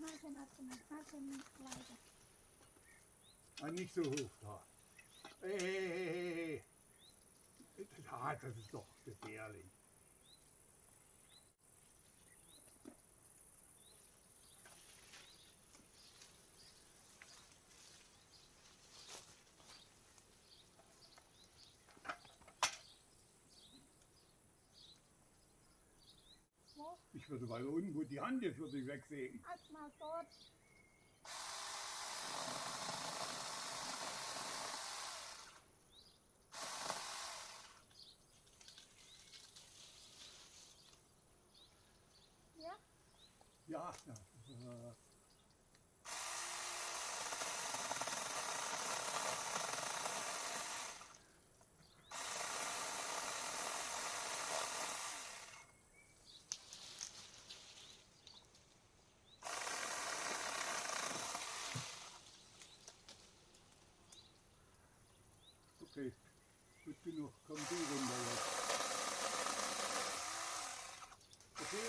ห้าเซนอัดกันห้าเซนลายกัน Ah, nicht so hoch da. Hey, hey, hey, hey, hey. Ah, das ist doch gefährlich. ich würde weil ungut die Hand ist, würde ich wegsägen. Halt ja, ja. Okay, gut genug. Komm du runter. Okay,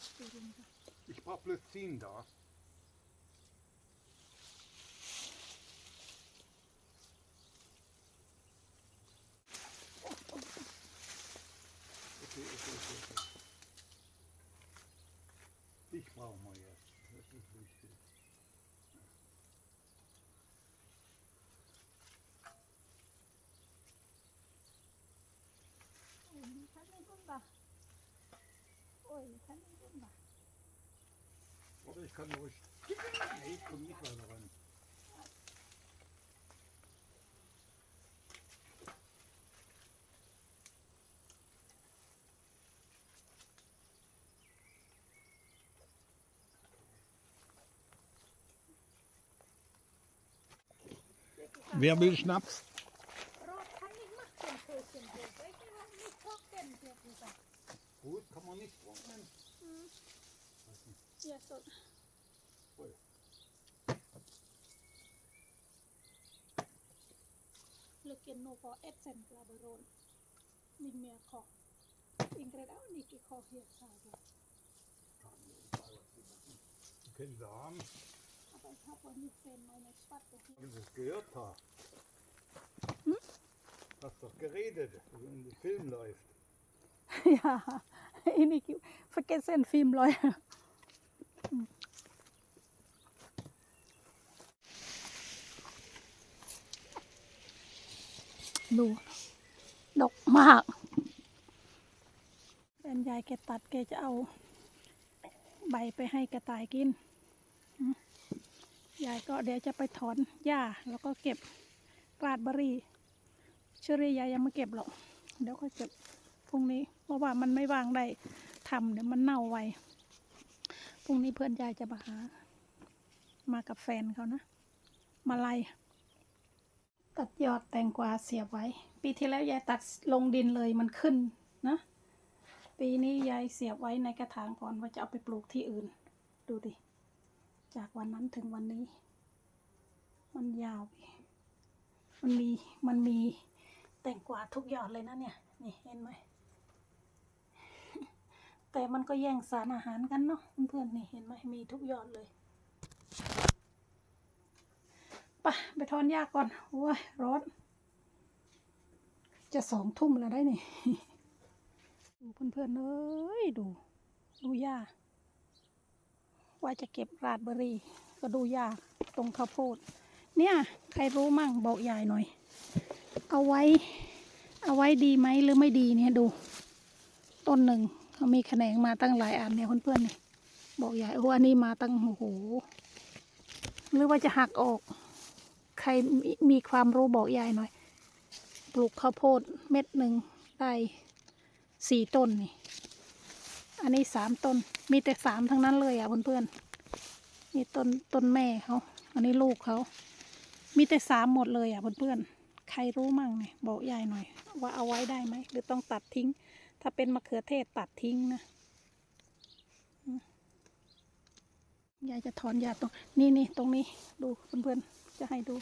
ich gehe. Ich brauche bloß 10 da. Okay, okay, okay. Ich brauche mal jetzt. Das ist wichtig. Oder ich kann ruhig. Nee, ich komme nicht weiter ran. Wer will Schnaps? Gut, kann man nicht trocknen. เสียสด Ui. เลือกเกินโนพอเอฟเซนกลาเบโรนมินเมียคออิงเกรดเอย่าอินี่คิวสเก็ตเส้นฟิล์มลยดู ดกมากเป็นยายแกตัดแกจะเอา ใบไปให้กระต่ายกิน ยายก็เดี๋ยวจะไปถอนหญ้า แล้วก็เก็บกลาดบรีเชอรี่ยายยังไม่เก็บหรอก เดี๋ยวก็เก็บพรุ่งนี้ ราะว่ามันไม่วางได้ทำเดี๋ยวมันเน่าไวพรุ่งนี้เพื่อนยายจะมาหา มากับแฟนเขานะ มาไล่ตัดยอดแตงกวาเสียบไว้ ปีที่แล้วยายตัดลงดินเลยมันขึ้นนะ ปีนี้ยายเสียบไว้ในกระถางก่อนว่าจะเอาไปปลูกที่อื่น ดูดิ จากวันนั้นถึงวันนี้ มันยาว มันมีมันมีแตงกวาทุกยอดเลยนะเนี่ย นี่เห็นไหม แต่มันก็แย่งสารอาหารกันเนาะเพื่อนๆนี่เห็นไหมมีทุกยอดเลยไปไปทอนยากก่อน โอ้ยร้อนจะสองทุ่มแล้วได้นี่ดูเพื่อนๆเอ้ยดู ดูหญ้าว่าจะเก็บราดเบอรี่ ก็ดูหญ้าตรงข้าวโพด เนี่ย ใครรู้มั่งบอกยายหน่อย เอาไว้ เอาไว้ดีไหมหรือไม่ดีเนี่ยดู ต้นหนึ่ง มีแขนงมาตั้งหลายอันเนี่ยเพื่อนๆนี่บอกยายโอ้อันนี้มาตั้งโอ้โหหรือว่าจะหักออก ใครมมีความรู้บอกยายหน่อย ปลูกข้าวโพดเม็ดหนึ่งได้สี่ต้นนี่ อันนี้สามต้น มีแต่สามทั้งนั้นเลยอะเพื่อนๆนี่ต้นต้นแม่เขาอันนี้ลูกเขา มีแต่สามหมดเลยอะเพื่อนๆใครรู้มั่งเนี่ยบอกยายหน่อย ว่าเอาไว้ได้ไหมหรือต้องตัดทิ้ง ถ้าเป็นมะเขือเทศตัดทิ้งนะยายจะถอนหญ้าตรงนี่นี่ตรงนี้ดูเพื่อนๆจะให้ดู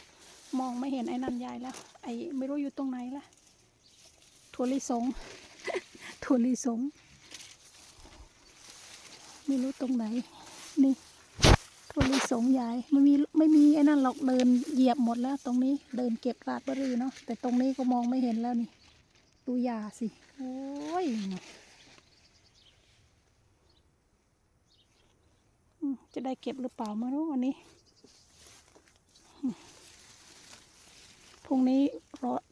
มองไม่เห็นไอ้นันยายแล้ว ไอ้ไม่รู้อยู่ตรงไหนละถั่วลิสงถั่วลิสงไม่รู้ตรงไหน นี่ถั่วลิสงยายไม่มีไม่มีไอ้นั่นหรอกเดินเหยียบหมดแล้ว ตรงนี้เดินเก็บราดบรีเนาะแต่ตรงนี้ก็มองไม่เห็นแล้วนี่ ดูยาสิ โอ้ยจะได้เก็บหรือเปล่าไม่รู้วันนี้ พรุ่งนี้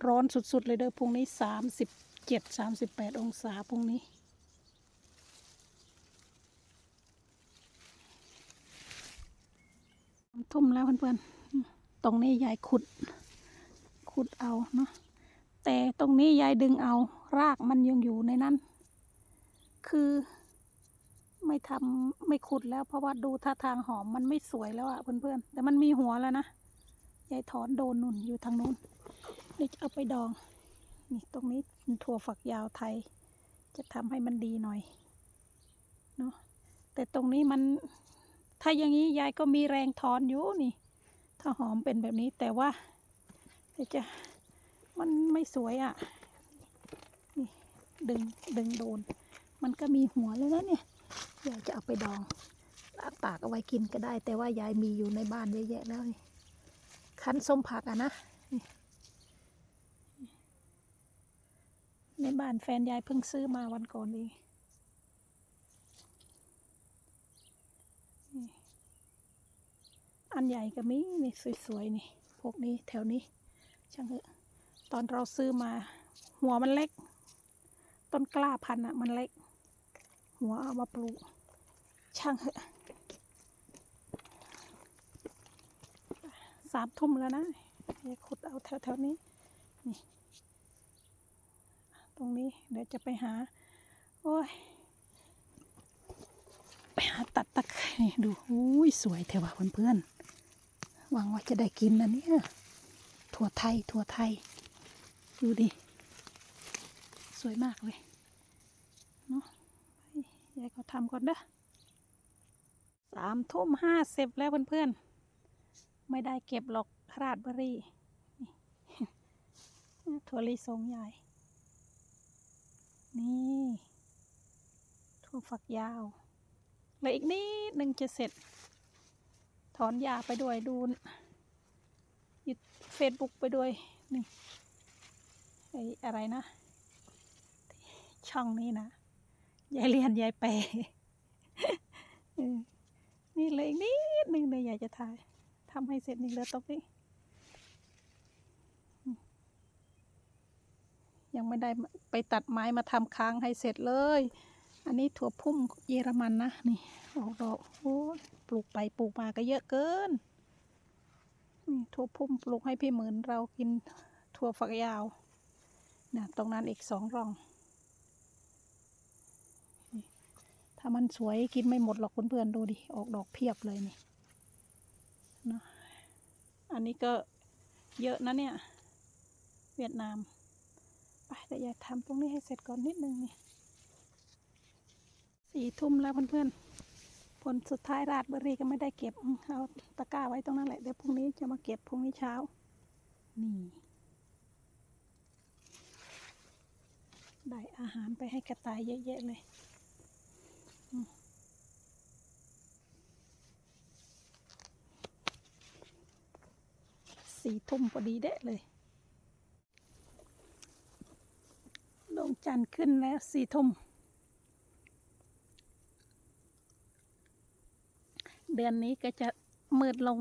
ร้อนสุด ๆ เลยเด้อ พรุ่งนี้สามสิบเจ็ดสามสิบแปดองศาพรุ่งนี้ทุ่มแล้วเพื่อนๆ ตรงนี้ยายขุด ขุดเอาเนาะ แต่ตรงนี้ยายดึงเอารากมันยังอยู่ในนั้น คือไม่ทำไม่ขุดแล้วเพราะว่าดูท่าทางหอมมันไม่สวยแล้วอะเพื่อนๆแต่มันมีหัวแล้วนะยายถอนโดนนุ่นอยู่ทางนู้นเดี๋ยวจะเอาไปดอง นี่ตรงนี้ถั่วฝักยาวไทย จะทำให้มันดีหน่อยเนาะแต่ตรงนี้มัน ถ้าอย่างนี้ยายก็มีแรงถอนอยู่นี่ ถ้าหอมเป็นแบบนี้แต่ว่าเดี๋ยวจะ มันไม่สวยอะ่ะ นี่ดึงดึงโดน มันก็มีหัวแล้วนะเนี่ยยายจะเอาไปดองตากเอาไว้กินก็ได้ แต่ว่ายายมีอยู่ในบ้านเยอะแยะแล้วนี่คั้นส้มผักอะนะในบ้านแฟนยายเพิ่งซื้อมาวันก่อนเองอันใหญ่ก็มีนี่สวยๆนี่พวกนี้แถวนี้ช่างเถอะ ตอนเราซื้อมา หัวมันเล็ก ต้นกล้าพันธุ์อะมันเล็ก หัวเอามาปลูก ช่างเถอะสามทุ่มแล้วนะขุดเอาแถวๆนี้นี่ตรงนี้เดี๋ยวจะไปหา โอ้ย ไปหาตัดตะไคร้ดูอุ้ยสวยเทว่ะเพื่อนๆหวังว่าจะได้กินนะเนี่ย ถั่วไทย ถั่วไทย ดูดิ สวยมากเลย เนาะยายก็ทำก่อนเด้อสามทุ่มห้าสิบแล้วเพื่อนๆ ไม่ได้เก็บหรอกราดบรี่นี่ถั่วลิสงใหญ่ นี่ถั่วฝักยาวเหลืออีกนิดหนึ่งจะเสร็จ ถอนยาไปด้วยดูยึดเฟซบุ๊กไปด้วยนี่ ออะไรนะ ช่องนี้นะยายเรียนยายแปนี่เลยอีกนิดนึงเลยอยากจะถ่ายทำให้เสร็จนี่เหลือตรงนี้อืมยังไม่ได้ไปตัดไม้มาทำค้างให้เสร็จเลย อันนี้ถั่วพุ่มเยอรมันนะนี่ออกดอกโอ้ปลูกไปปลูกมาก็เยอะเกินนี่ถั่วพุ่มปลูกให้พี่หมื่นเรากินถั่วฝักยาว นะตรงนั้นอีกสองร่อง ถ้ามันสวยกินไม่หมดหรอกเพื่อนๆดูดิ ออกดอกเพียบเลยนี่เนาะอันนี้ก็เยอะนะเนี่ย เวียดนาม ไปแต่อย่าทำตรงนี้ให้เสร็จก่อนนิดนึงนี่สี่ทุ่มแล้วเพื่อนๆ ผลสุดท้ายราดเบอรี่ก็ไม่ได้เก็บ เอาตะกร้าไว้ตรงนั้นแหละ เดี๋ยวพรุ่งนี้จะมาเก็บพรุ่งนี้เช้า นี่ ได้อาหารไปให้กระต่ายเยอะแยะเลยสี่ทุ่มพอดีเด้เลยดวงจันทร์ขึ้นแล้วสี่ทุ่มเดือนนี้ก็จะมืดลง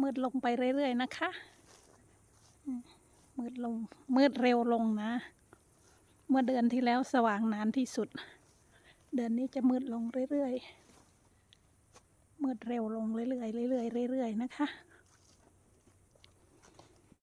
มืดลงไปเรื่อยๆนะคะ มืดลง มืดเร็วลงนะ เมื่อเดือนที่แล้วสว่างนานที่สุด เดือนนี้จะมืดลงเรื่อยๆ มืดเร็วลงเรื่อยๆเรื่อยๆเรื่อยๆนะคะ